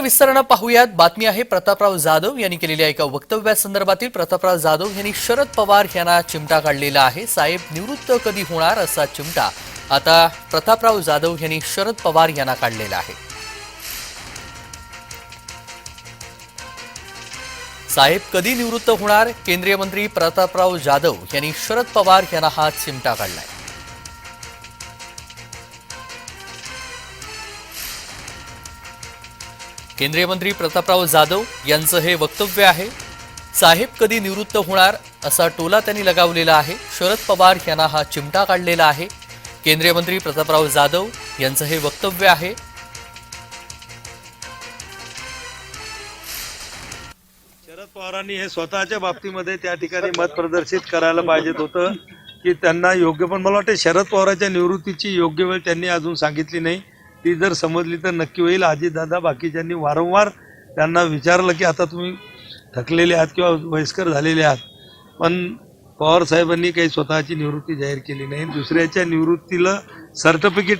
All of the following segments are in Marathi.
विस्तारानं पाहूयात. बातमी आहे प्रतापराव जाधव यांनी केलेल्या एका वक्तव्यासंदर्भातील प्रतापराव जाधव यांनी शरद पवार यांना चिमटा काढलेला आहे. साहेब निवृत्त कधी होणार असा चिमटा? आता प्रतापराव जाधव यांनी शरद पवार यांना काढलेला आहे. साहेब कधी निवृत्त होणार? केंद्रीय मंत्री प्रतापराव जाधव यांनी शरद पवार यांना हा चिमटा काढलाय. केंद्रीय मंत्री प्रतापराव जाधव यांचं हे वक्तव्य आहे साहेब कधी निवृत्त होणार असा टोला त्यांनी लगावलेला आहे. शरद पवार यांना हा चिमटा काढलेला आहे. केंद्रीय मंत्री प्रतापराव जाधव यांचं हे वक्तव्य आहे. शरद पवारांनी हे स्वतःच्या बाबतीमध्ये त्या ठिकाणी मत प्रदर्शित करायला पाहिजेत होतं की त्यांना योग्य पण मला वाटतं शरद पवारांच्या निवृत्तीची योग्य वेळ त्यांनी अजून सांगितली नाही. ती जर समजली तर नक्की होईल. अजितदादा बाकीच्यांनी वारंवार त्यांना विचारलं की आता तुम्ही थकलेले आहात किंवा वयस्कर झालेले आहात. पण पवार साहेबांनी काही स्वतःची निवृत्ती जाहीर केली नाही. दुसऱ्याच्या निवृत्तीला सर्टिफिकेट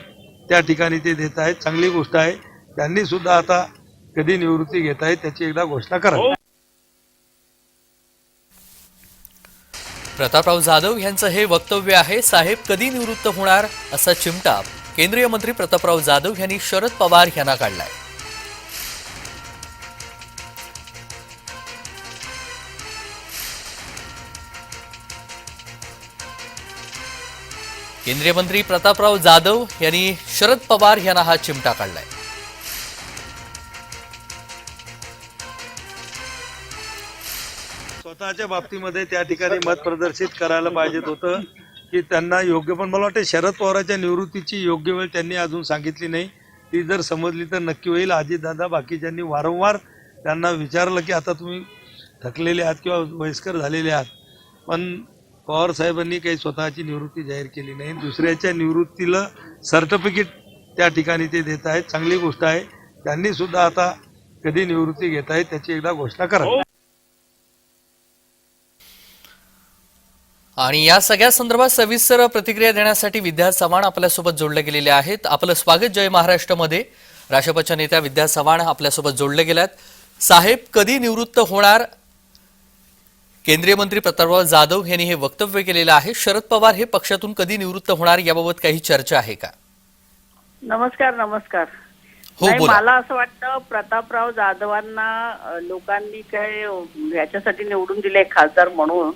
त्या ठिकाणी ते देत आहेत. चांगली गोष्ट आहे. त्यांनी सुद्धा आता कधी निवृत्ती घेत आहेत त्याची एकदा घोषणा करा. प्रतापराव जाधव यांचं हे वक्तव्य आहे साहेब कधी निवृत्त होणार? असा चिमटा केंद्रीय मंत्री प्रतापराव जाधव यांनी शरद पवार यांना काढलाय. केंद्रीय मंत्री प्रतापराव जाधव यांनी शरद पवार यांना हा चिमटा काढलाय. स्वतःच्या बाबतीमध्ये त्या ठिकाणी मत प्रदर्शित करायला पाहिजेत होतं. की त्यांना योग्य पण मला वाटते शरद पवारांच्या निवृत्तीची योग्य वेळ त्यांनी अजून सांगितली नाही. ती जर समजली तर नक्की होईल. अजितदादा बाकीच्यांनी वारंवार त्यांना विचारलं की आता तुम्ही थकलेले आहात किंवा वयस्कर झालेले आहात. पण पवार साहेबांनी काही स्वतःची निवृत्ती जाहीर केली नाही. दुसऱ्याच्या निवृत्तीला सर्टिफिकेट त्या ठिकाणी ते देत आहेत. चांगली गोष्ट आहे. त्यांनी सुद्धा आता कधी निवृत्ती घेत आहेत त्याची एकदा घोषणा करा. आणि या सगळ्या संदर्भात सविस्तर प्रतिक्रिया देण्यासाठी विद्या चव्हाण आपल्यासोबत जोडले गेलेले आहेत. आपलं स्वागत जय महाराष्ट्रामध्ये. राष्ट्रपतीच्या नेत्या विद्या चव्हाण आपल्यासोबत जोडले गेल्यात. साहेब कधी निवृत्त होणार? केंद्रीय मंत्री प्रतापराव जाधव यांनी हे वक्तव्य केलेलं आहे. शरद पवार हे पक्षातून कधी निवृत्त होणार याबाबत काही चर्चा आहे का? नमस्कार नमस्कार. हो मला असं वाटतं प्रतापराव जाधवांना लोकांनी काय अ, ह्याच्यासाठी निवडून दिले खासदार म्हणून.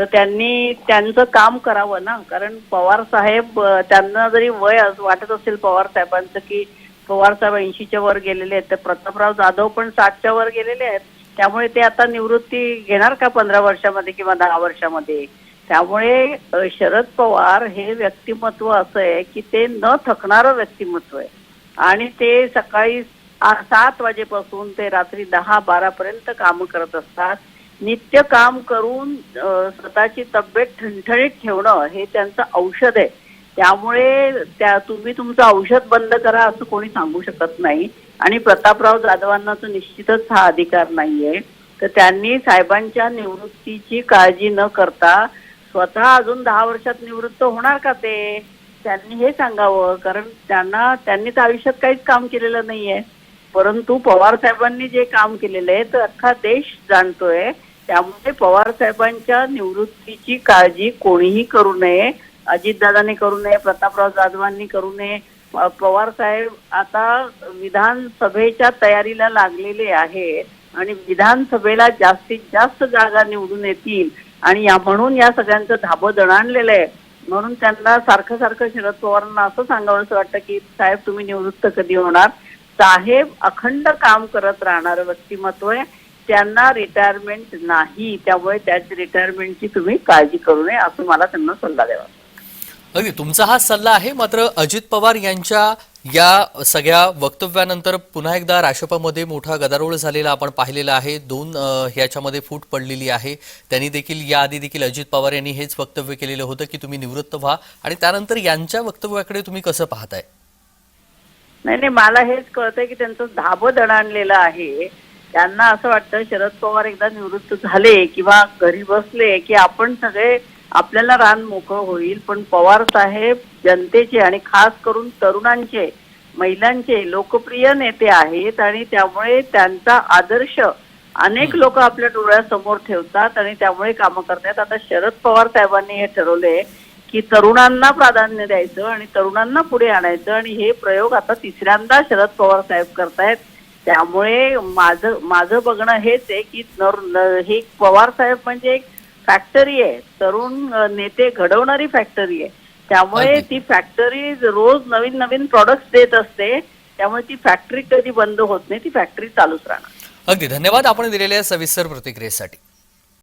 तर त्यांनी त्यांचं काम करावं ना. कारण पवार साहेब त्यांना जरी वय वाटत असेल पवार साहेबांचं की पवार साहेब ऐंशीच्या वर गेलेले आहेत तर प्रतापराव जाधव पण साठच्या वर गेलेले आहेत. त्यामुळे ते आता निवृत्ती घेणार का पंधरा वर्षामध्ये किंवा दहा वर्षामध्ये? त्यामुळे शरद पवार हे व्यक्तिमत्व असं आहे की ते न थकणारं व्यक्तिमत्व आहे. आणि ते सकाळी सात वाजेपासून ते रात्री दहा बारा पर्यंत काम करत असतात. नित्य काम करून स्वतःची तब्येत ठणठणीत ठेवणं हे त्यांचं औषध आहे. त्यामुळे त्या तुम्ही तुमचं औषध बंद करा असं कोणी सांगू शकत नाही. आणि प्रतापराव जाधवांना तो निश्चितच हा अधिकार नाहीये. तर त्यांनी साहेबांच्या निवृत्तीची काळजी न करता स्वतः अजून दहा वर्षात निवृत्त होणार का ते? त्यांनी हे सांगावं कारण त्यांना त्यांनी तर आयुष्यात काहीच काम केलेलं नाहीये. परंतु पवार साहेबांनी जे काम केलेलं आहे तर अख्खा देश जाणतोय. त्यामुळे पवार साहेबांच्या निवृत्तीची काळजी कोणीही करू नये अजितदादांनी करू नये प्रतापराव जाधवांनी करू नये. पवार साहेब आता विधानसभेच्या तयारीला लागलेले आहेत आणि विधानसभेला जास्तीत जास्त जागा निवडून येतील आणि या म्हणून या सगळ्यांचं धाबं दणाणलेलं आहे. म्हणून त्यांना सारखं सारखं शरद पवारांना असं सांगावं असं वाटतं की साहेब तुम्ही निवृत्त कधी होणार? साहेब अखंड काम करत राहणारं व्यक्तिमत्व आहे. त्यांना रिटायरमेंट नाही त्यामुळे त्याची रिटायरमेंटची तुम्ही काळजी करू नये असं मला त्यांना सल्ला द्यावा. अगदी तुमचा हा सल्ला आहे मात्र अजित पवार यांच्या या सगळ्या वक्तव्यानंतर पुन्हा एकदा राष्ट्रपमध्ये मोठा गदारोळ झालेला आपण पाहिलेला आहे. दोन ह्याच्यामध्ये फूट पडलेली आहे. त्यांनी देखील याआधी देखील अजित पवार यांनी हेच वक्तव्य केलेलं होतं की तुम्ही निवृत्त व्हा. आणि त्यानंतर यांच्या वक्तव्याकडे तुम्ही कसं पाहताय? नाही नाही मला हेच कळतंय की त्यांचं धाबं दणाणलेलं आहे. त्यांना असं वाटतं शरद पवार एकदा निवृत्त झाले किंवा घरी बसले की आपण सगळे आपल्याला रान मोकळं होईल. पण पवार साहेब जनतेचे आणि खास करून तरुणांचे महिलांचे लोकप्रिय नेते आहेत आणि त्यामुळे त्यांचा आदर्श अनेक लोक आपल्या डोळ्यासमोर ठेवतात आणि त्यामुळे कामं करण्यात आता शरद पवार साहेबांनी हे ठरवलंय की तरुणांना प्राधान्य द्यायचं आणि तरुणांना पुढे आणायचं आणि हे प्रयोग आता तिसऱ्यांदा शरद पवार साहेब करतायत. त्यामुळे माझं माझं बघणं हेच आहे की नर- हे पवार साहेब म्हणजे एक फॅक्टरी आहे. तरुण नेते घडवणारी फॅक्टरी आहे. त्यामुळे. ती फॅक्टरी रोज नवीन नवीन प्रॉडक्ट देत असते. त्यामुळे ती फॅक्टरी कधी बंद होत नाही ती फॅक्टरी चालूच राहणार. अगदी. धन्यवाद आपण दिलेल्या सविस्तर प्रतिक्रियेसाठी.